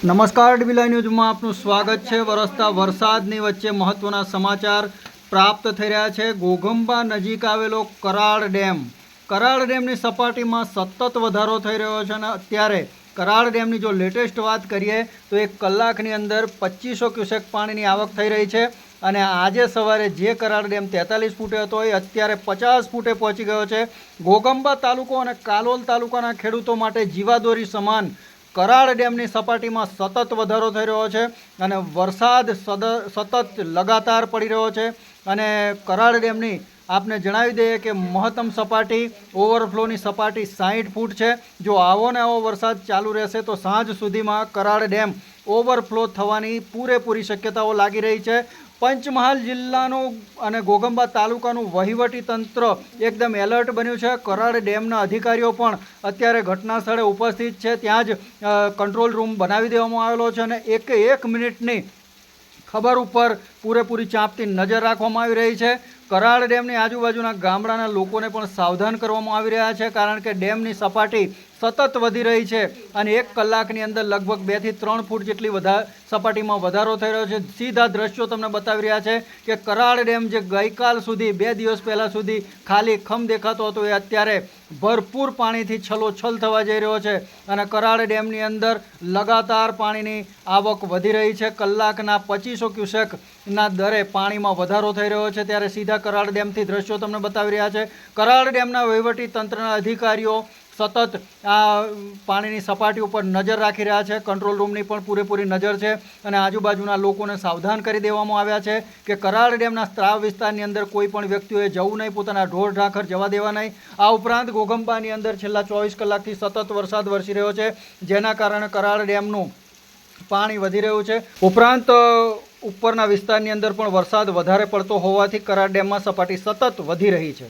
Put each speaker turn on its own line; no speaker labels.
નમસ્કાર ડીબીલાઈ ન્યૂઝમાં આપનું સ્વાગત છે. વરસતા વરસાદની વચ્ચે મહત્વના સમાચાર પ્રાપ્ત થઈ રહ્યા છે. ઘોઘંબા નજીક આવેલો કરાળ ડેમ. કરાળ ડેમની સપાટીમાં સતત વધારો થઈ રહ્યો છે અને અત્યારે કરાળ ડેમની જો લેટેસ્ટ વાત કરીએ તો એક કલાકની અંદર પચીસો ક્યુસેક પાણીની આવક થઈ રહી છે અને આજે સવારે જે કરાળ ડેમ તેતાલીસ ફૂટે હતો એ અત્યારે પચાસ ફૂટે પહોંચી ગયો છે. ગોગંબા તાલુકો અને કાલોલ તાલુકાના ખેડૂતો માટે જીવાદોરી સમાન કરાળ ડેમની સપાટીમાં સતત વધારો થઈ રહ્યો છે અને વરસાદ સદ, સતત લગાતાર પડી રહ્યો છે. અને કરાળ ડેમની આપને જણાવી દઈએ કે મહત્તમ સપાટી, ઓવરફ્લોની સપાટી સાહીઠ ફૂટ છે. જો આવો ને આવો વરસાદ ચાલુ રહેશે તો સાંજ સુધીમાં કરાળ ડેમ ઓવરફ્લો થવાની પૂરેપૂરી શક્યતાઓ લાગી રહી છે. પંચમહાલ જિલ્લાનું અને ઘોગંબા તાલુકાનું વહીવટી તંત્ર એકદમ એલર્ટ બન્યું છે. કરાડ ડેમના અધિકારીઓ પણ અત્યારે ઘટના સ્થળે ઉપસ્થિત છે. ત્યાં જ કંટ્રોલ રૂમ બનાવી દેવામાં આવેલો છે અને એક એક મિનિટની ખબર ઉપર પૂરેપૂરી ચાંપતી નજર રાખવામાં આવી રહી છે. કરાળ ડેમની આજુબાજુના ગામડાના લોકોને પણ સાવધાન કરવામાં આવી રહ્યા છે કારણ કે ડેમની સપાટી સતત વધી રહી છે અને એક કલાકની અંદર લગભગ બેથી ત્રણ ફૂટ જેટલી વધારે સપાટીમાં વધારો થઈ રહ્યો છે. સીધા દ્રશ્યો તમને બતાવી રહ્યા છે કે કરાળ ડેમ જે ગઈકાલ સુધી, બે દિવસ પહેલાં સુધી ખાલી ખમ દેખાતો હતો, એ અત્યારે ભરપૂર પાણીથી છલોછલ થવા જઈ રહ્યો છે અને કરાળ ડેમની અંદર લગાતાર પાણીની આવક વધી રહી છે. કલાકના પચીસો ક્યુસેકના દરે પાણીમાં વધારો થઈ રહ્યો છે ત્યારે સીધા કરાળ ડેમથી દ્રશ્યો તમને બતાવી રહ્યા છે. કરાળ ડેમના વહીવટી તંત્રના અધિકારીઓ સતત આ પાણીની સપાટી ઉપર નજર રાખી રહ્યા છે. કંટ્રોલ રૂમની પણ પૂરેપૂરી નજર છે અને આજુબાજુના લોકોને સાવધાન કરી દેવામાં આવ્યા છે કે કરાળ ડેમના સ્ત્રાવ વિસ્તારની અંદર કોઈ પણ વ્યક્તિઓએ જવું નહીં, પોતાના ઢોર ઢાંખર જવા દેવા નહીં. આ ઉપરાંત ઘોગંબાની અંદર છેલ્લા ચોવીસ કલાકથી સતત વરસાદ વરસી રહ્યો છે, જેના કારણે કરાળ ડેમનું પાણી વધી રહ્યું છે. ઉપરાંત ઉપરના વિસ્તારની અંદર પણ વરસાદ વધારે પડતો હોવાથી કરાર ડેમમાં સપાટી સતત વધી રહી છે.